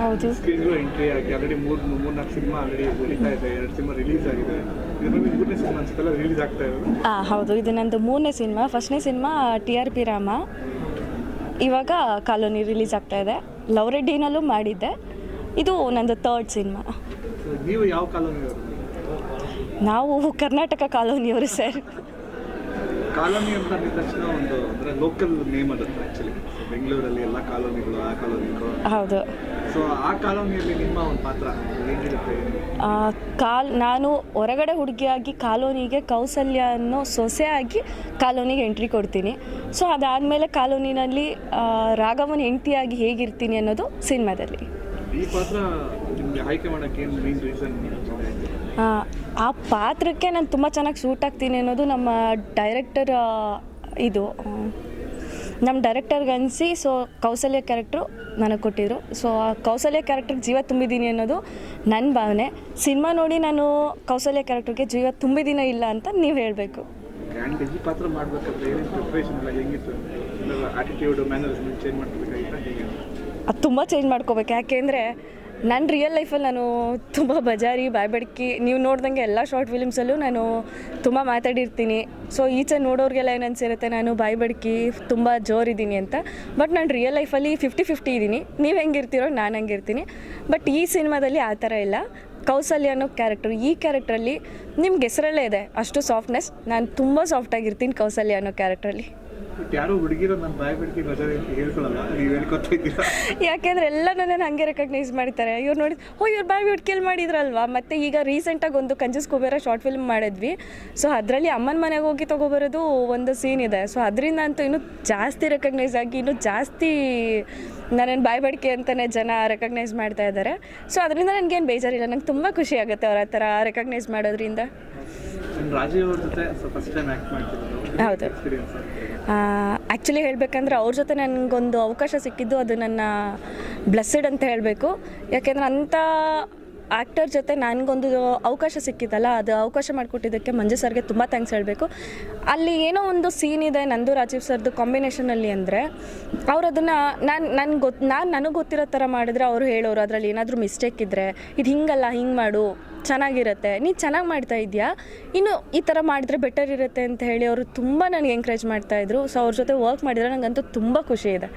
ಹೌದು. ಸ್ಕ್ರೀನ್ಗೂ ಎಂಟ್ರಿ ಆಗಿ ಆಲ್ರೆಡಿ ಮೂರ್ ಮೂರ್ನಾಲ್ಕು ಸಿನಿಮಾ ಆಲ್ರೆಡಿ ಉಳಿತಾ ಇದೆ ಎರಡು ಸಿನಿಮಾ ರಿಲೀಸ್ ಆಗಿದೆ. ಇದು ನಿಮಗೆ ಮೂರನೇ ಸಿನಿಮಾ ಅನ್ಸುತ್ತಲ್ಲ ರಿಲೀಸ್ ಆಗ್ತಾ ಇರೋದು? ಹಾಂ ಹೌದು. ಇದು ನಂದು ಮೂರನೇ ಸಿನಿಮಾ. ಫಸ್ಟ್ನೇ ಸಿನಿಮಾ ಟಿ ಆರ್ ಪಿ ರಾಮ. ಇವಾಗ ಕಾಲೋನಿ ರಿಲೀಸ್ ಆಗ್ತಾ ಇದೆ. ಲವ್ ರೆಡ್ಡಿನಲ್ಲೂ ಮಾಡಿದ್ದೆ. ಇದು ನಂದು ಥರ್ಡ್ ಸಿನಿಮಾ. ನೀವು ಯಾವ ಕಾಲೋನಿ ನಾವು ಕರ್ನಾಟಕ ಕಾಲೋನಿಯವರು ಸರ್ ಕಾಲೋನಿ ಅಂತ ಅಂದಿದ ತಕ್ಷಣ ಒಂದು ಅಂದ್ರೆ ಲೋಕಲ್ ನೇಮ್ ಅದು ಆಕ್ಚುಲಿ ಬೆಂಗಳೂರಲ್ಲಿ ಎಲ್ಲ ಕಾಲೋನಿಗಳು ಆ ಕಾಲೋನಿಗಳು. ಹೌದು. ಸೊ ಆ ಕಾಲೋನಿಯಲ್ಲಿ ನಿಮ್ಮ ಒಂದು ಪಾತ್ರ ಹೇಗಿರುತ್ತೆ ಆ, ಕಾಲ್ ನಾನು ಹೊರಗಡೆ ಹುಡುಗಿಯಾಗಿ ಕಾಲೋನಿಗೆ ಕೌಸಲ್ಯ ಅನ್ನೋ ಸೊಸೆಯಾಗಿ ಕಾಲೋನಿಗೆ ಎಂಟ್ರಿ ಕೊಡ್ತೀನಿ. ಸೊ ಅದಾದಮೇಲೆ ಕಾಲೋನಿನಲ್ಲಿ ಆ, ರಾಘವನ್ ಹೆಂಡತಿಯಾಗಿ ಹೇಗಿರ್ತೀನಿ ಅನ್ನೋದು ಸಿನಿಮಾದಲ್ಲಿ. ಈ ಪಾತ್ರ ನಿಮಗೆ ಆಯ್ಕೆ ಮಾಡೋಕ್ಕೆ ಏನು ಮೇನ್ ರೀಸನ್ ಆ, ಪಾತ್ರಕ್ಕೆ ನಾನು ತುಂಬ ಚೆನ್ನಾಗಿ ಸೂಟ್ ಆಗ್ತೀನಿ ಅನ್ನೋದು ನಮ್ಮ ಡೈರೆಕ್ಟರ್ ಇದು. ನಮ್ಮ ಡೈರೆಕ್ಟರ್ಗೆ ಅನಿಸಿ ಸೊ ಕೌಸಲ್ಯ ಕ್ಯಾರೆಕ್ಟ್ರು ನನಗೆ ಕೊಟ್ಟಿದ್ರು. ಸೊ ಆ ಕೌಸಲ್ಯ ಕ್ಯಾರೆಕ್ಟ್ರಿಗೆ ಜೀವ ತುಂಬಿದ್ದೀನಿ ಅನ್ನೋದು ನನ್ನ ಭಾವನೆ. ಸಿನಿಮಾ ನೋಡಿ ನಾನು ಕೌಸಲ್ಯ ಕ್ಯಾರೆಕ್ಟ್ರಿಗೆ ಜೀವ ತುಂಬಿದ್ದೀನ ಇಲ್ಲ ಅಂತ ನೀವು ಹೇಳಬೇಕು. ಅದು ತುಂಬ ಚೇಂಜ್ ಮಾಡ್ಕೋಬೇಕು. ಯಾಕೆಂದರೆ ನನ್ನ ರಿಯಲ್ ಲೈಫಲ್ಲಿ ನಾನು ತುಂಬ ಬಜಾರಿ, ಬಾಯ್ಬಡ್ಕಿ, ನೀವು ನೋಡ್ದಂಗೆ ಎಲ್ಲ ಶಾರ್ಟ್ ಫಿಲಿಮ್ಸಲ್ಲೂ ನಾನು ತುಂಬ ಮಾತಾಡಿರ್ತೀನಿ. ಸೊ ಈಚೆ ನೋಡೋರಿಗೆಲ್ಲ ಏನು ಅನಿಸಿರುತ್ತೆ, ನಾನು ಬಾಯ್ಬಡ್ಕಿ ತುಂಬ ಜೋರಿದ್ದೀನಿ ಅಂತ. ಬಟ್ ನಾನು ರಿಯಲ್ ಲೈಫಲ್ಲಿ ಫಿಫ್ಟಿ ಫಿಫ್ಟಿ ಇದ್ದೀನಿ ನೀವು ಹೆಂಗಿರ್ತೀರೋ ನಾನು ಹಂಗಿರ್ತೀನಿ. ಬಟ್ ಈ ಸಿನಿಮಾದಲ್ಲಿ ಆ ಥರ ಇಲ್ಲ. ಕೌಸಲ್ಯ ಅನ್ನೋ ಕ್ಯಾರೆಕ್ಟರ್ ಈ ಕ್ಯಾರೆಕ್ಟ್ರಲ್ಲಿ ನಿಮ್ಗೆ ಹೆಸರಲ್ಲೇ ಇದೆ ಅಷ್ಟು ಸಾಫ್ಟ್ನೆಸ್ ನಾನು ತುಂಬ ಸಾಫ್ಟಾಗಿರ್ತೀನಿ ಕೌಸಲ್ಯ ಅನ್ನೋ ಕ್ಯಾರೆಕ್ಟ್ರಲ್ಲಿ ಬಟ್ ಯಾರು ಹುಡುಗಿರೋ ನನ್ನ ಬಾಯ್ ಬಿಡ್ತಿ ಅಂತ ಹೇಳ್ಕೊಳ್ಳಲ್ಲ ನೀವು ಹೇಳ್ಕೊತಾ ಇದ್ದೀರಾ? ಯಾಕೆಂದ್ರೆ ಎಲ್ಲ ನನ್ನನ್ನು ಹಂಗೆ ರೆಕಗ್ನೈಸ್ ಮಾಡ್ತಾರೆ. ಇವ್ರು ನೋಡಿ ಓ ಇವ್ರು ಬಾಯ್ ಬಿಟ್ಕೆಲ್ ಮಾಡಿದ್ರಲ್ವಾ? ಮತ್ತೆ ಈಗ ರೀಸೆಂಟಾಗಿ ಒಂದು ಕಂಜಸ್ ಕುಬೇರ ಶಾರ್ಟ್ ಫಿಲ್ಮ್ ಮಾಡಿದ್ವಿ. ಸೊ ಅದರಲ್ಲಿ ಅಮ್ಮನ ಮನೆಗೆ ಹೋಗಿ ತಗೋಬರೋದು ಒಂದು ಸೀನ್ ಇದೆ. ಸೊ ಅದರಿಂದ ಅಂತೂ ಇನ್ನೂ ಜಾಸ್ತಿ ರೆಕಗ್ನೈಸ್ ಆಗಿ ಇನ್ನೂ ಜಾಸ್ತಿ ನನ್ನನ್ನು ಬಾಯ್ ಬಡಿಕೆ ಅಂತಲೇ ಜನ ರೆಕಗ್ನೈಸ್ ಮಾಡ್ತಾ ಇದ್ದಾರೆ ಸೊ ಅದರಿಂದ ನನಗೇನು ಬೇಜಾರಿಲ್ಲ. ನಂಗೆ ತುಂಬ ಖುಷಿ ಆಗುತ್ತೆ ಅವ್ರ ಆ ಥರ ರೆಕಗ್ನೈಸ್ ಮಾಡೋದ್ರಿಂದ ರಾಜೀವ್ ಅವ್ರ ಜೊತೆ ಫಸ್ಟ್ ಟೈಮ್ ಆ್ಯಕ್ಟ್ ಮಾಡ್ತಿರೋದು. ಹೌದು. ಆ್ಯಕ್ಚುಲಿ ಹೇಳಬೇಕಂದ್ರೆ ಅವ್ರ ಜೊತೆ ನನಗೊಂದು ಅವಕಾಶ ಸಿಕ್ಕಿದ್ದು ಅದು ನನ್ನ ಬ್ಲೆಸ್ಸಡ್ ಅಂತ ಹೇಳಬೇಕು. ಯಾಕೆಂದ್ರೆ ಅಂಥ ಆ್ಯಕ್ಟರ್ ಜೊತೆ ನನಗೊಂದು ಅವಕಾಶ ಸಿಕ್ಕಿದ್ದಲ್ಲ ಅದು ಅವಕಾಶ ಮಾಡಿಕೊಟ್ಟಿದ್ದಕ್ಕೆ ಮಂಜು ಸರ್ಗೆ ತುಂಬ ಥ್ಯಾಂಕ್ಸ್ ಹೇಳಬೇಕು. ಅಲ್ಲಿ ಏನೋ ಒಂದು ಸೀನ್ ಇದೆ ನಂದು, ರಾಜೀವ್ ಸರ್ದು ಕಾಂಬಿನೇಷನಲ್ಲಿ ಅಂದರೆ ಅವ್ರು ಅದನ್ನು ನಾನು ನನಗೆ ಗೊತ್ತು ನಾನು ನನಗೆ ಗೊತ್ತಿರೋ ಥರ ಮಾಡಿದ್ರೆ ಅವರು ಹೇಳೋರು, ಅದರಲ್ಲಿ ಏನಾದರೂ ಮಿಸ್ಟೇಕ್ ಇದ್ದರೆ ಇದು ಹಿಂಗಲ್ಲ, ಹಿಂಗೆ ಮಾಡು, ಚೆನ್ನಾಗಿರುತ್ತೆ ನೀನು ಚೆನ್ನಾಗಿ ಮಾಡ್ತಾ ಇದೆಯಾ? ಇನ್ನು ಈ ಥರ ಮಾಡಿದ್ರೆ ಬೆಟರ್ ಇರುತ್ತೆ ಅಂತ ಹೇಳಿ ಅವರು ತುಂಬ ನನಗೆ ಎಂಕರೇಜ್ ಮಾಡ್ತಾಯಿದ್ರು ಸೊ ಅವ್ರ ಜೊತೆ ವರ್ಕ್ ಮಾಡಿದರೆ ನನಗಂತೂ ತುಂಬ ಖುಷಿ ಇದೆ.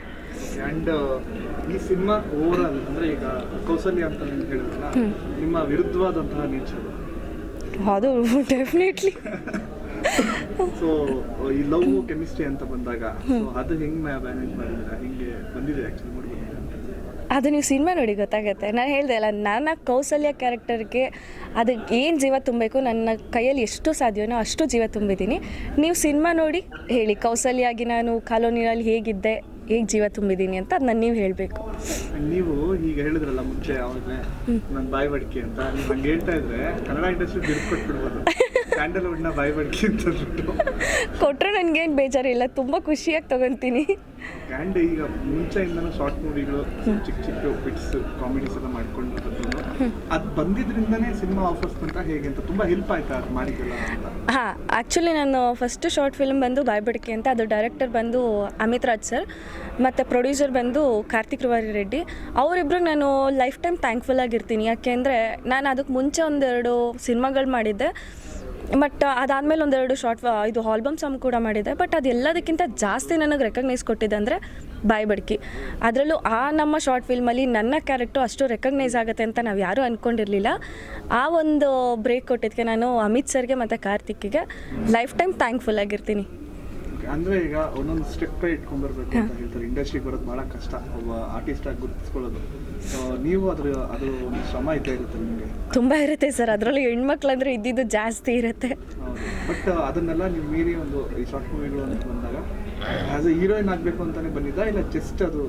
ಆ್ಯಂಡ್ ಈ ಸಿನಿಮಾ ಓವರ್ ಆಲ್ ಅಂದರೆ ಈಗ ಕೌಸಲ್ಯ ಅಂತ ನೀವು ಹೇಳಿದ್ರಲ್ಲ ನಿಮ್ಮ ವಿರುದ್ಧವಾದಂತಹ ನೇಚರ್ ಅದು ಡೆಫಿನೆಟ್ಲಿ ಸೊ ಈ ಲವ್ ಕೆಮಿಸ್ಟ್ರಿ ಅಂತ ಬಂದಾಗ ಅದು ಹೆಂಗ್ ಮ್ಯಾನೇಜ್ ಮಾಡಿದ್ರೆ ಹಿಂಗೆ ಬಂದಿದೆ ಆ್ಯಕ್ಚುಲಿ ನೋಡ್ಬೋದು ಅದು ನೀವು ಸಿನಿಮಾ ನೋಡಿ ಗೊತ್ತಾಗುತ್ತೆ. ನಾನು ಹೇಳಿದೆ ಅಲ್ಲ ನನ್ನ ಕೌಸಲ್ಯ ಕ್ಯಾರೆಕ್ಟರ್ಗೆ ಅದಕ್ಕೆ ಏನು ಜೀವ ತುಂಬಬೇಕು ನನ್ನ ಕೈಯಲ್ಲಿ ಎಷ್ಟು ಸಾಧ್ಯವೋ ಅಷ್ಟು ಜೀವ ತುಂಬಿದ್ದೀನಿ. ನೀವು ಸಿನಿಮಾ ನೋಡಿ ಹೇಳಿ ಕೌಸಲ್ಯಾಗಿ ನಾನು ಕಾಲೋನಿಯಲ್ಲಿ ಹೇಗಿದ್ದೆ ಹೇಗೆ ಜೀವ ತುಂಬಿದ್ದೀನಿ ಅಂತ ಅದನ್ನ ನೀವು ಹೇಳಬೇಕು. ನೀವು ಈಗ ಹೇಳಿದ್ರಲ್ಲ ಮುಂಚೆ ಅವಾಗಲೇ ನನ್ನ ಬಾಯಿ ಬಡಿಕೆ ಅಂತ ನೀವು ಹಂಗೆ ಹೇಳ್ತಾ ಇದ್ರೆ ಕನ್ನಡ ಇಂಡಸ್ಟ್ರಿ ಕೊಟ್ಬಿಡ್ಬೋದು ಸ್ಯಾಂಡಲ್ವುಡ್ನ ಬಾಯಿ ಬಡ್ಕಿ ಅಂತ ಅಂದ್ಬಿಟ್ಟು ಕೊಟ್ಟರೆ ನನಗೇನು ಬೇಜಾರಿಲ್ಲ ತುಂಬ ಖುಷಿಯಾಗಿ ತಗೊಂತೀನಿ. ಆ್ಯಂಡ್ ಈಗ ಮುಂಚೆಯಿಂದನೂ ಶಾರ್ಟ್ ಮೂವಿಗಳು ಚಿಕ್ಕ ಚಿಕ್ಕ ಬಿಟ್ಸ್ ಕಾಮಿಡೀಸ್ ಎಲ್ಲ ಮಾಡ್ಕೊಂಡು ಅದು ಬಂದಿದ್ರಿಂದನೇ ಸಿನಿಮಾ ಆಫರ್ಸ್ ಅಂತ ಹೇಗೆ ಅಂತ ತುಂಬಾ ಹೆಲ್ಪ್ ಆಯ್ತಾ ಅದು ಮಾಡಿದ್ದೆಲ್ಲ ಹಾಂ ಆ್ಯಕ್ಚುಲಿ ನಾನು ಫಸ್ಟ್ ಶಾರ್ಟ್ ಫಿಲ್ಮ್ ಬಂದು ಬಾಯ್ಬಡಿಕೆ ಅಂತ ಅದು ಡೈರೆಕ್ಟರ್ ಬಂದು ಅಮಿತ್ ರಾಜ್ ಸರ್ ಮತ್ತು ಪ್ರೊಡ್ಯೂಸರ್ ಬಂದು ಕಾರ್ತಿಕ್ ರವಾರಿ ರೆಡ್ಡಿ. ಅವರಿಬ್ರಿಗೆ ನಾನು ಲೈಫ್ ಟೈಮ್ ಥ್ಯಾಂಕ್ಫುಲ್ ಆಗಿರ್ತೀನಿ ಯಾಕೆಂದರೆ ನಾನು ಅದಕ್ಕೆ ಮುಂಚೆ ಒಂದೆರಡು ಸಿನಿಮಾಗಳು ಮಾಡಿದ್ದೆ. ಬಟ್ ಅದಾದಮೇಲೆ ಒಂದೆರಡು ಶಾರ್ಟ್ ಇದು ಆಲ್ಬಮ್ ಸಾಂಗ್ ಕೂಡ ಮಾಡಿದೆ. ಬಟ್ ಅದೆಲ್ಲದಕ್ಕಿಂತ ಜಾಸ್ತಿ ನನಗೆ ರೆಕಗ್ನೈಸ್ ಕೊಟ್ಟಿದೆ ಅಂದರೆ ಬಾಯ್ ಬಡ್ಕಿ. ಅದರಲ್ಲೂ ಆ ನಮ್ಮ ಶಾರ್ಟ್ ಫಿಲ್ಮಲ್ಲಿ ನನ್ನ ಕ್ಯಾರೆಕ್ಟು ಅಷ್ಟು ರೆಕಗ್ನೈಸ್ ಆಗುತ್ತೆ ಅಂತ ನಾವು ಯಾರೂ ಅಂದ್ಕೊಂಡಿರಲಿಲ್ಲ ಆ ಒಂದು ಬ್ರೇಕ್ ಕೊಟ್ಟಿದ್ದಕ್ಕೆ ನಾನು ಅಮಿತ್ ಸರ್ಗೆ ಮತ್ತು ಕಾರ್ತಿಕ್ಗೆ ಲೈಫ್ ಟೈಮ್ ಥ್ಯಾಂಕ್ಫುಲ್ ಆಗಿರ್ತೀನಿ. ಅಂದ್ರೆ ಈಗ ಒಂದೊಂದು ಸ್ಟೆಪ್ ಇಟ್ಕೊಂಡ್ ಬರ್ಬೇಕು ಅಂತ ಹೇಳ್ತಾರೆ. ಇಂಡಸ್ಟ್ರಿಗೆ ಬರೋದು ಬಹಳ ಕಷ್ಟ. ಒಬ್ಬ ಆರ್ಟಿಸ್ಟ್ ಆಗಿ ಗುರುತಿಸ್ಕೊಳ್ಳೋದು. ನೀವು ಅದ್ರ ಅದು ಒಂದು ಶ್ರಮ ಇದ್ದೇ ಇರುತ್ತೆ ನಿಮಗೆ? ತುಂಬಾ ಇರುತ್ತೆ ಸರ್. ಅದರಲ್ಲಿ ಹೆಣ್ಮಕ್ಳು ಅಂದರೆ ಇದ್ದಿದ್ದು ಜಾಸ್ತಿ ಇರುತ್ತೆ. ಬಟ್ ಅದನ್ನೆಲ್ಲ ನೀವು ಮೀರಿ ಒಂದು ಈ ಶಾರ್ಟ್ ಮೂವಿಗಳು ಅಂತ ಬಂದಾಗ ಆಸ್ ಎ ಹೀರೋಯಿನ್ ಆಗಬೇಕು ಅಂತಾನೆ ಬಂದಿದ್ದ? ಇಲ್ಲ ಜಸ್ಟ್ ಅದು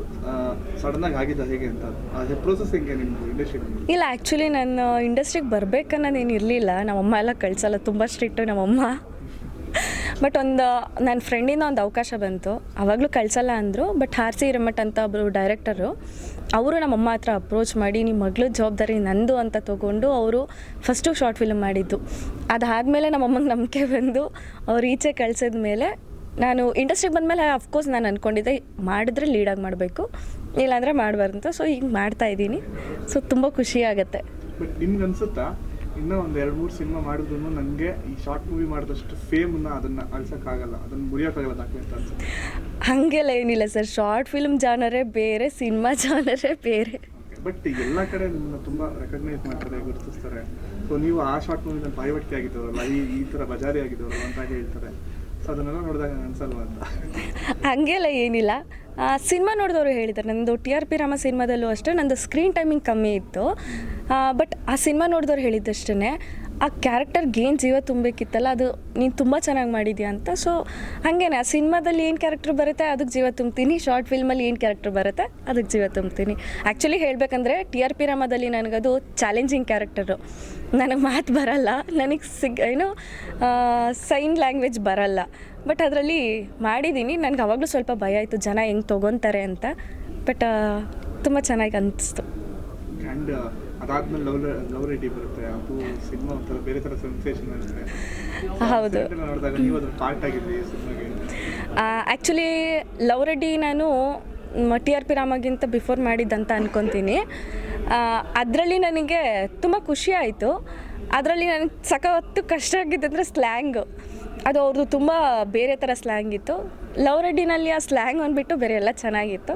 ಸಡನ್ ಆಗಿ ಆಗಿದ್ದ? ಹೇಗೆ ಅಂತ? ಅದೇ ಪ್ರೋಸೆಸ್ ಹೆಂಗೆ ನಿಮ್ದು ಇಂಡಸ್ಟ್ರಿ ಇಲ್ಲ ಆ್ಯಕ್ಚುಲಿ ನಾನು ಇಂಡಸ್ಟ್ರಿಗೆ ಬರ್ಬೇಕನ್ನೋದೇನು ಇರಲಿಲ್ಲ. ನಮ್ಮಮ್ಮ ಎಲ್ಲ ಕಳ್ಸಲ್ಲ ತುಂಬ ಸ್ಟ್ರಿಕ್ಟು ನಮ್ಮಮ್ಮ. ಬಟ್ ಒಂದು ನನ್ನ ಫ್ರೆಂಡಿಂದ ಒಂದು ಅವಕಾಶ ಬಂತು. ಅವಾಗಲೂ ಕಳ್ಸಲ್ಲ ಅಂದರು ಬಟ್ ಹಾರ್ಸಿ ಹಿರಮಠ್ ಅಂತ ಒಬ್ಬರು ಡೈರೆಕ್ಟರು ಅವರು ನಮ್ಮಮ್ಮ ಹತ್ರ ಅಪ್ರೋಚ್ ಮಾಡಿ ನಿಮ್ಮ ಮಗಳು ಜವಾಬ್ದಾರಿ ನಂದು ಅಂತ ತೊಗೊಂಡು ಅವರು ಫಸ್ಟು ಶಾರ್ಟ್ ಫಿಲ್ಮ್ ಮಾಡಿದ್ದು. ಅದಾದಮೇಲೆ ನಮ್ಮಮ್ಮಂಗೆ ನಂಬಿಕೆ ಬಂದು, ಅವ್ರು ಈಚೆ ಕಳ್ಸಿದ ಮೇಲೆ ನಾನು ಇಂಡಸ್ಟ್ರಿಗೆ ಬಂದಮೇಲೆ ಅಫ್ಕೋರ್ಸ್ ನಾನು ಅಂದ್ಕೊಂಡಿದ್ದೆ ಮಾಡಿದ್ರೆ ಲೀಡಾಗಿ ಮಾಡಬೇಕು, ಇಲ್ಲಾಂದರೆ ಮಾಡಬಾರ್ದು ಸೊ ಈಗ ಮಾಡ್ತಾ ಇದ್ದೀನಿ. ಸೊ ತುಂಬ ಖುಷಿ ಆಗುತ್ತೆ. ಇನ್ನೂ ಒಂದು ಎರಡು ಮೂರು ಸಿನಿಮಾ ಮಾಡಿದ್ರು ನನಗೆ ಈ ಶಾರ್ಟ್ ಮೂವಿ ಮಾಡಿದಷ್ಟು ಫೇಮ್ನ ಅದನ್ನ ಅಳ್ಸೋಕ್ಕಾಗಲ್ಲ ಅದನ್ನು ಮುರಿಯೋಕ್ಕಾಗಲ್ಲ ದಾಖಲೆ ಅಂತ ಅನ್ಸುತ್ತೆ. ಹಾಗೆಲ್ಲ ಏನಿಲ್ಲ ಸರ್ ಶಾರ್ಟ್ ಫಿಲ್ಮ್ ಜಾನರೇ ಬೇರೆ ಸಿನಿಮಾ ಜಾನರೇ ಬೇರೆ. ಬಟ್ ಎಲ್ಲ ಕಡೆ ನಿಮ್ಮನ್ನ ತುಂಬ ರೆಕಗ್ನೈಸ್ ಮಾಡ್ತಾರೆ ಗುರುತಿಸ್ತಾರೆ. ಸೊ ನೀವು ಆ ಶಾರ್ಟ್ ಮೂವಿನ ಪಾಯವಟ್ಟಿ ಆಗಿದ್ದವರಲ್ಲ ಈ ಈ ಥರ ಬಜಾರಿ ಆಗಿದ್ದವರಲ್ಲ ಅಂತ ಹೇಳ್ತಾರೆ. ಸೊ ಅದನ್ನೆಲ್ಲ ನೋಡಿದಾಗ ಅನ್ಸಲ್ವಾ ಅಂತ. ಹಂಗೆಲ್ಲ ಏನಿಲ್ಲ. ಸಿನಿಮಾ ನೋಡಿದವರು ಹೇಳಿದ್ದಾರೆ ನಂದು ಟಿ ಆರ್ ಪಿ ರಾಮ ಸಿನಿಮಾದಲ್ಲೂ ಅಷ್ಟೇ ನಂದು ಸ್ಕ್ರೀನ್ ಟೈಮಿಂಗ್ ಕಮ್ಮಿ ಇತ್ತು. ಬಟ್ ಆ ಸಿನಿಮಾ ನೋಡಿದವ್ರು ಹೇಳಿದ್ದಷ್ಟೇ ಆ ಕ್ಯಾರೆಕ್ಟರ್ಗೆ ಏನು ಜೀವ ತುಂಬಬೇಕಿತ್ತಲ್ಲ ಅದು ನೀನು ತುಂಬ ಚೆನ್ನಾಗಿ ಮಾಡಿದ್ಯಾ ಅಂತ. ಸೊ ಹಾಗೇನೆ, ಆ ಸಿನಿಮಾದಲ್ಲಿ ಏನು ಕ್ಯಾರೆಕ್ಟರ್ ಬರುತ್ತೆ ಅದಕ್ಕೆ ಜೀವ ತುಂಬ್ತೀನಿ. ಶಾರ್ಟ್ ಫಿಲ್ಮಲ್ಲಿ ಏನು ಕ್ಯಾರೆಕ್ಟರ್ ಬರುತ್ತೆ ಅದಕ್ಕೆ ಜೀವ ತುಂಬ್ತೀನಿ. ಆ್ಯಕ್ಚುಲಿ ಹೇಳಬೇಕಂದ್ರೆ ಟಿ ಆರ್ ಪಿ ರಾಮದಲ್ಲಿ ನನಗದು ಚಾಲೆಂಜಿಂಗ್ ಕ್ಯಾರೆಕ್ಟರು ನನಗೆ ಮಾತು ಬರಲ್ಲ, ನನಗೆ ಸಿಗ್, ಏನು ಸೈನ್ ಲ್ಯಾಂಗ್ವೇಜ್ ಬರಲ್ಲ. ಬಟ್ ಅದರಲ್ಲಿ ಮಾಡಿದ್ದೀನಿ ನನಗೆ ಅವಾಗಲೂ ಸ್ವಲ್ಪ ಭಯ ಆಯಿತು, ಜನ ಹೆಂಗೆ ತೊಗೊತಾರೆ ಅಂತ. ಬಟ್ ತುಂಬ ಚೆನ್ನಾಗಿ ಆ್ಯಂಡ್ ಅದಾದ್ಮೇಲೆ ಲವ್ ಲವ್ ರೆಡಿ ಬರುತ್ತೆ. ಅದು ಸಿನಿಮಾ ಒಂಥರ ಬೇರೆ ಥರ ಸೆನ್ಸೇಷನ್ ಇರುತ್ತೆ ಹೌದು. ಅದನ್ನ ನೋಡಿದಾಗ ನೀವು ಅದ್ರ ಪಾರ್ಟ್ ಆಗಿದ್ರಿ ಸಿನಿಮಾಗೆ. ಆ್ಯಕ್ಚುಲಿ ಲವ್ ರೆಡ್ಡಿ ನಾನು ಟಿ ಆರ್ ಪಿ ರಾಮಗಿಂತ ಬಿಫೋರ್ ಮಾಡಿದ್ದಂತ ಅನ್ಕೊತೀನಿ. ಅದರಲ್ಲಿ ನನಗೆ ತುಂಬ ಖುಷಿ ಆಯಿತು. ಅದರಲ್ಲಿ ನನಗೆ ಸಖತ್ತು ಕಷ್ಟ ಆಗಿದ್ದಂದರೆ ಸ್ಲ್ಯಾಂಗು ಅದು ಅವ್ರದ್ದು ತುಂಬ ಬೇರೆ ಥರ ಸ್ಲ್ಯಾಂಗ್ ಇತ್ತು. ಲವ್ ರೆಡ್ಡಿನಲ್ಲಿ ಆ ಸ್ಲ್ಯಾಂಗ್ ಅಂದ್ಬಿಟ್ಟು ಬೇರೆ ಎಲ್ಲ ಚೆನ್ನಾಗಿತ್ತು.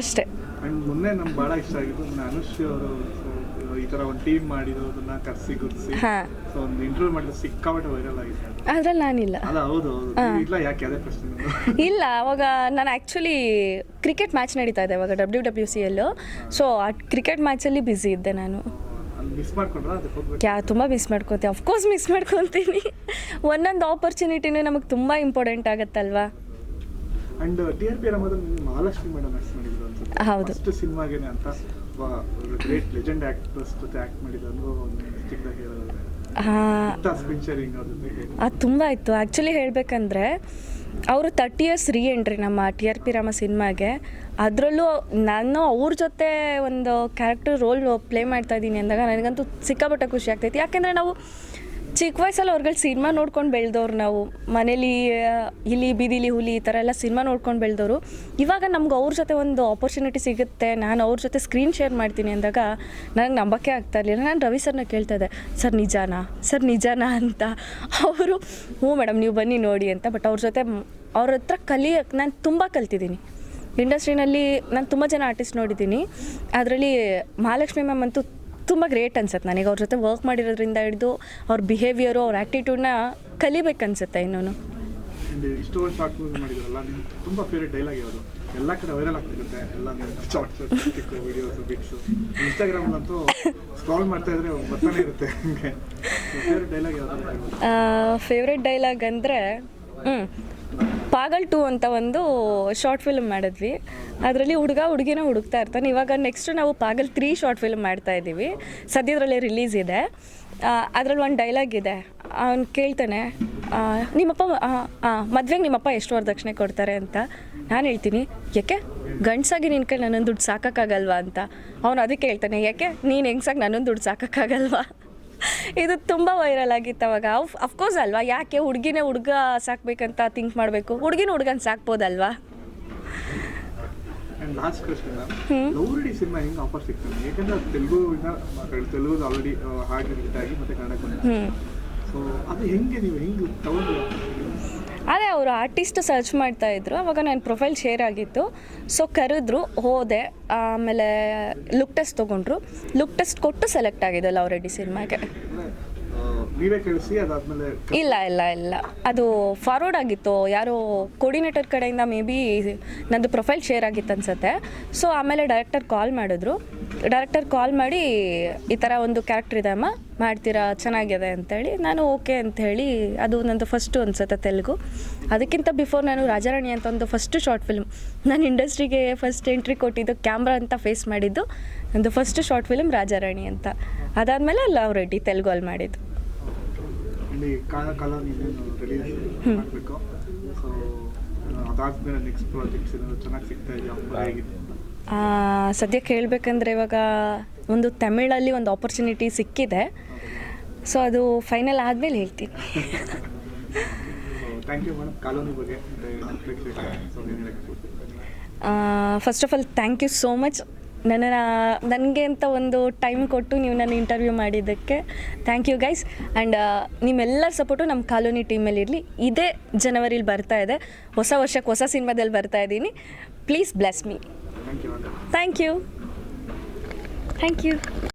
ಅಷ್ಟೇ. ಮೊನ್ನೆ ನಮ್ಗೆ ಭಾಳ ಇಷ್ಟ ಆಗಿತ್ತು ಅವರು ಈ ತರ ಒಂದು ಟೀಮ್ ಮಾಡಿರೋದನ್ನ ಕರ್ಸಿ ಗುರ್ಸಿ. ಸೊ ಒಂದು ಇಂಟರ್ವ್ಯೂ ಮಾಡಿದ್ರೆ ಸಿಕ್ಕಾಪಟ್ಟೆ ವೈರಲ್ ಆಗಿದೆ ಅದ್ರಲ್ಲಿ ನಾನಿಲ್ಲ. ಅಲ್ಲ ಹೌದು ಹೌದು. ಇಲ್ಲ ಯಾಕೆ? ಅದೇ ಪ್ರಶ್ನೆ ಇಲ್ಲ ಅವಾಗ ನಾನು ಆ್ಯಕ್ಚುಲಿ ಕ್ರಿಕೆಟ್ ಮ್ಯಾಚ್ ನಡೀತಾ ಇದೆ ಅವಾಗ ಡಬ್ಲ್ಯೂ ಡಬ್ಲ್ಯೂ ಸಿ ಎಲ್ಲು ಸೊ ಆ ಕ್ರಿಕೆಟ್ ಮ್ಯಾಚಲ್ಲಿ ಬ್ಯುಸಿ ಇದ್ದೆ ನಾನು. ಯಾ ತುಂಬ ಮಿಸ್ ಮಾಡ್ಕೊತೀವಿ ಅಫ್ಕೋರ್ಸ್ ಮಿಸ್ ಮಾಡ್ಕೊತೀನಿ. ಒಂದೊಂದು ಆಪರ್ಚುನಿಟಿನೂ ನಮಗೆ ತುಂಬ ಇಂಪಾರ್ಟೆಂಟ್ ಆಗುತ್ತಲ್ವಾ? ಅಂಡ್ ಟಿ ಆರ್ ಪಿ ರಾಮದಲ್ಲಿ ಮಹಾಲಕ್ಷ್ಮಿ ಮೇಡಮ್ ಆಕ್ಟ್ ಮಾಡಿದ್ರು ಹೌದು. ಸಿನಿಮಾಗೇನೆ ಅಂತ. ಗ್ರೇಟ್ ಲೆಜೆಂಡ್ ಆಕ್ಟ್ರೆಸ್ ಜೊತೆ ಆಕ್ಟ್ ಮಾಡಿದ ಅನುಭವ ಚಿಕ್ಕದಾಗಿ ಹೇಳೋದಾದ್ರೆ ಅದು ತುಂಬ ಇತ್ತು ಆ್ಯಕ್ಚುಲಿ ಹೇಳಬೇಕಂದ್ರೆ ಅವರು ತರ್ಟಿ ಇಯರ್ಸ್ ರೀ ಎಂಟ್ರಿ ನಮ್ಮ ಟಿ ಆರ್ ಪಿ ರಾಮ ಸಿನಿಮಾಗೆ ಅದರಲ್ಲೂ ನಾನು ಅವ್ರ ಜೊತೆ ಒಂದು ಕ್ಯಾರೆಕ್ಟರ್ ರೋಲ್ ಪ್ಲೇ ಮಾಡ್ತಾ ಇದ್ದೀನಿ ಅಂದಾಗ ನನಗಂತೂ ಸಿಕ್ಕಾಪಟ್ಟೆ ಖುಷಿ ಆಗ್ತೈತಿ. ಯಾಕೆಂದರೆ ನಾವು ಚಿಕ್ಕ ವಯಸ್ಸಲ್ಲಿ ಅವ್ರುಗಳು ಸಿನಿಮಾ ನೋಡ್ಕೊಂಡು ಬೆಳೆದವ್ರು ನಾವು. ಮನೇಲಿ ಇಲ್ಲಿ ಇಲಿ ಬೀದಿಲಿ ಹುಲಿ ಈ ಥರ ಎಲ್ಲ ಸಿನಿಮಾ ನೋಡ್ಕೊಂಡು ಬೆಳೆದವರು. ಇವಾಗ ನಮ್ಗೆ ಅವ್ರ ಜೊತೆ ಒಂದು ಆಪರ್ಚುನಿಟಿ ಸಿಗುತ್ತೆ. ನಾನು ಅವ್ರ ಜೊತೆ ಸ್ಕ್ರೀನ್ ಶೇರ್ ಮಾಡ್ತೀನಿ ಅಂದಾಗ ನನಗೆ ನಂಬಕ್ಕೆ ಆಗ್ತಾ ಇರಲಿಲ್ಲ. ನಾನು ರವಿ ಸರ್ನ ಕೇಳ್ತಾ ಇದ್ದೆ, ಸರ್ ನಿಜಾನಾ? ಸರ್ ನಿಜಾನಾ ಅಂತ? ಅವರು, ಹ್ಞೂ ಮೇಡಮ್, ನೀವು ಬನ್ನಿ ನೋಡಿ ಅಂತ. ಬಟ್ ಅವ್ರ ಜೊತೆ ಅವ್ರ ಹತ್ರ ಕಲಿಯೋಕ್ಕೆ ನಾನು ತುಂಬ ಕಲ್ತಿದ್ದೀನಿ. ಇಂಡಸ್ಟ್ರಿನಲ್ಲಿ ನಾನು ತುಂಬ ಜನ ಆರ್ಟಿಸ್ಟ್ ನೋಡಿದ್ದೀನಿ. ಅದರಲ್ಲಿ ಮಹಾಲಕ್ಷ್ಮಿ ಮ್ಯಾಮ್ ಅಂತೂ ತುಂಬ ಗ್ರೇಟ್ ಅನ್ಸುತ್ತೆ. ನನಗೆ ಅವ್ರ ಜೊತೆ ವರ್ಕ್ ಮಾಡಿರೋದ್ರಿಂದ ಹಿಡಿದು ಅವ್ರ ಬಿಹೇವಿಯರು ಅವ್ರ ಆ್ಯಕ್ಟಿಟ್ಯೂಡ್ನ ಇನ್ನೂ ಶಾರ್ಟ್ ಮೂವಿ ಮಾಡಿದ್ರಲ್ಲ ನಿಮ್ಗೆ ತುಂಬ ಫೇವ್ರೆಟ್ ಡೈಲಾಗ್ ಯಾವುದು? ಎಲ್ಲ ಕಡೆ ವೈರಲ್ ಆಗ್ತಿರುತ್ತೆ. ಎಲ್ಲ ಶಾರ್ಟ್ಸ್ ಚಿಕ್ಕ ವಿಡಿಯೋಸ್ ಬಿಟ್ಸು ಇನ್ಸ್ಟಾಗ್ರಾಮಲ್ಲಂತೂ ಸ್ಕ್ರಾಲ್ ಮಾಡ್ತಾ ಇದ್ರೆ ಬರ್ತಾನೆ ಇರುತ್ತೆ ಹಂಗೆ. ಫೇವ್ರೆಟ್ ಡೈಲಾಗ್ ಯಾವುದು ಫೇವ್ರೆಟ್ ಡೈಲಾಗ್ ಅಂದರೆ ಹ್ಞೂ ಪಾಗಲ್ ಟು ಅಂತ ಒಂದು ಶಾರ್ಟ್ ಫಿಲ್ಮ್ ಮಾಡಿದ್ವಿ. ಅದರಲ್ಲಿ ಹುಡುಗ ಹುಡುಗಿನ ಹುಡುಕ್ತಾ ಇರ್ತಾನೆ. ಇವಾಗ ನೆಕ್ಸ್ಟ್ ನಾವು ಪಾಗಲ್ ತ್ರೀ ಶಾರ್ಟ್ ಫಿಲ್ಮ್ ಮಾಡ್ತಾ ಇದ್ದೀವಿ ಸದ್ಯದಲ್ಲೇ ರಿಲೀಸ್ ಇದೆ. ಅದರಲ್ಲಿ ಒಂದು ಡೈಲಾಗ್ ಇದೆ. ಅವ್ನು ಕೇಳ್ತಾನೆ ನಿಮ್ಮಪ್ಪ ಮದುವೆಗೆ ನಿಮ್ಮಪ್ಪ ಎಷ್ಟು ವರದಕ್ಷಿಣೆ ಕೊಡ್ತಾರೆ ಅಂತ. ನಾನು ಹೇಳ್ತೀನಿ, ಯಾಕೆ? ಗಂಡ್ಸಾಗಿ ನಿನ್ನ ಕೈ ನನ್ನೊಂದು ದುಡ್ಡು ಸಾಕೋಕ್ಕಾಗಲ್ವಾ? ಅಂತ. ಅವನು ಅದಕ್ಕೆ ಹೇಳ್ತಾನೆ, ಯಾಕೆ? ನೀನು ಹೆಂಗ್ಸಾಗಿ ನನ್ನೊಂದು ದುಡ್ಡು ಸಾಕೋಕ್ಕಾಗಲ್ವಾ? ಇದು ತುಂಬ ವೈರಲ್ ಆಗಿತ್ತು ಅವಾಗ. ಅಫ್ಕೋರ್ಸ್ ಅಲ್ವಾ? ಯಾಕೆ ಹುಡುಗಿನೇ ಹುಡುಗ ಸಾಕ್ಬೇಕಂತ ಥಿಂಕ್ ಮಾಡಬೇಕು? ಹುಡುಗಿನ ಹುಡುಗನ ಸಾಕ್ಬೋದಲ್ವಾ? ಹ್ಮ್ ಲಾಸ್ಟ್ ಕ್ವಶನ್ ಲೌರಡಿ ಸಿನಿಮಾ ಹೆಂಗೆ ಆಫರ್ ಸಿಗ್ತಾನೆ ಯಾಕಂದ್ರೆ ಅದು ತೆಲುಗು ತೆಲುಗು ಆಲ್ರೆಡಿ ಹಾಗೆ ಹಿಟ್ ಆಗಿ ಮತ್ತೆ ಕನ್ನಡ ಬಂದಿದೆ ಹ್ಞೂ ಸೊ ಅದು ಹೆಂಗೆ ನೀವು ಹೆಂಗೆ ತಗೊಂಡು ಅದೇ ಅವರು ಆರ್ಟಿಸ್ಟ್ ಸರ್ಚ್ ಮಾಡ್ತಾ ಇದ್ರು. ಅವಾಗ ನನ್ನ ಪ್ರೊಫೈಲ್ ಶೇರ್ ಆಗಿತ್ತು. ಸೊ ಕರೆದ್ರು, ಹೋದೆ. ಆಮೇಲೆ ಲುಕ್ ಟೆಸ್ಟ್ ತೊಗೊಂಡ್ರು. ಲುಕ್ ಟೆಸ್ಟ್ ಕೊಟ್ಟು ಸೆಲೆಕ್ಟ್ ಆಗಿದೆ ಲವ್ ರೆಡ್ಡಿ ಸಿನಿಮಾಗೆ. ಇಲ್ಲ ಇಲ್ಲ ಇಲ್ಲ. ಅದು ಫಾರ್ವರ್ಡ್ ಆಗಿತ್ತು. ಯಾರೋ ಕೋರ್ಡಿನೇಟರ್ ಕಡೆಯಿಂದ ಮೇ ಬಿ ನಂದು ಪ್ರೊಫೈಲ್ ಶೇರ್ ಆಗಿತ್ತು ಅನ್ಸುತ್ತೆ. ಸೊ ಆಮೇಲೆ ಡೈರೆಕ್ಟರ್ ಕಾಲ್ ಮಾಡಿದ್ರು. ಡೈರೆಕ್ಟರ್ ಕಾಲ್ ಮಾಡಿ, ಈ ಥರ ಒಂದು ಕ್ಯಾರೆಕ್ಟರ್ ಇದೆ ಅಮ್ಮ, ಮಾಡ್ತೀರಾ, ಚೆನ್ನಾಗಿದೆ ಅಂತೇಳಿ ನಾನು ಓಕೆ ಅಂತ ಹೇಳಿ, ಅದು ನಂದು ಫಸ್ಟು ಅನ್ಸುತ್ತೆ ತೆಲುಗು. ಅದಕ್ಕಿಂತ ಬಿಫೋರ್ ನಾನು ರಾಜಾರಾಣಿ ಅಂತ ಒಂದು ಫಸ್ಟು ಶಾರ್ಟ್ ಫಿಲ್ಮ್ ನಾನು ಇಂಡಸ್ಟ್ರಿಗೆ ಫಸ್ಟ್ ಎಂಟ್ರಿ ಕೊಟ್ಟಿದ್ದು ಕ್ಯಾಮ್ರಾ ಅಂತ ಫೇಸ್ ಮಾಡಿದ್ದು. ನಂದು ಫಸ್ಟ್ ಶಾರ್ಟ್ ಫಿಲ್ಮ್ ರಾಜಾರಾಣಿ ಅಂತ. ಅದಾದಮೇಲೆ ಲವ್ ರೆಡ್ಡಿ ತೆಲುಗಲ್ಲಿ ಮಾಡಿದ್ದು. ಇಲ್ಲಿ ಕಾಲ ಕಾಲ ನೀವೇನು ರಿಲೀಸ್ ಮಾಡಬೇಕು. ಸೊ ಅದಾದ್ಮೇಲೆ ನೆಕ್ಸ್ಟ್ ಪ್ರಾಜೆಕ್ಟ್ಸ್ ಏನಾದ್ರು ಚೆನ್ನಾಗಿ ಸಿಗ್ತಾ ಇದೆಯಾ? ಹೇಗಿದೆ ಸದ್ಯಕ್ಕೆ ಹೇಳಬೇಕಂದ್ರೆ ಇವಾಗ ಒಂದು ತಮಿಳಲ್ಲಿ ಒಂದು ಆಪರ್ಚುನಿಟಿ ಸಿಕ್ಕಿದೆ. ಸೊ ಅದು ಫೈನಲ್ ಆದಮೇಲೆ ಹೇಳ್ತೀನಿ. ಥ್ಯಾಂಕ್ ಯು ಮೇಡಮ್ ಕಾಲೋನಿ ಬಗ್ಗೆ first of all thank you so much ನನ್ನ, ನನಗೆ ಅಂತ ಒಂದು ಟೈಮ್ ಕೊಟ್ಟು ನೀವು ನನ್ನ ಇಂಟರ್ವ್ಯೂ ಮಾಡಿದ್ದಕ್ಕೆ ಥ್ಯಾಂಕ್ ಯು ಗೈಸ್ ಆ್ಯಂಡ್ ನಿಮ್ಮೆಲ್ಲರ ಸಪೋರ್ಟು ನಮ್ಮ ಕಾಲೋನಿ ಟೀಮಲ್ಲಿ ಇರಲಿ. ಇದೇ ಜನವರಿಲಿ ಬರ್ತಾ ಇದೆ. ಹೊಸ ವರ್ಷಕ್ಕೆ ಹೊಸ ಸಿನಿಮಾದಲ್ಲಿ ಬರ್ತಾ ಇದ್ದೀನಿ. Please bless me thank you madam thank you thank you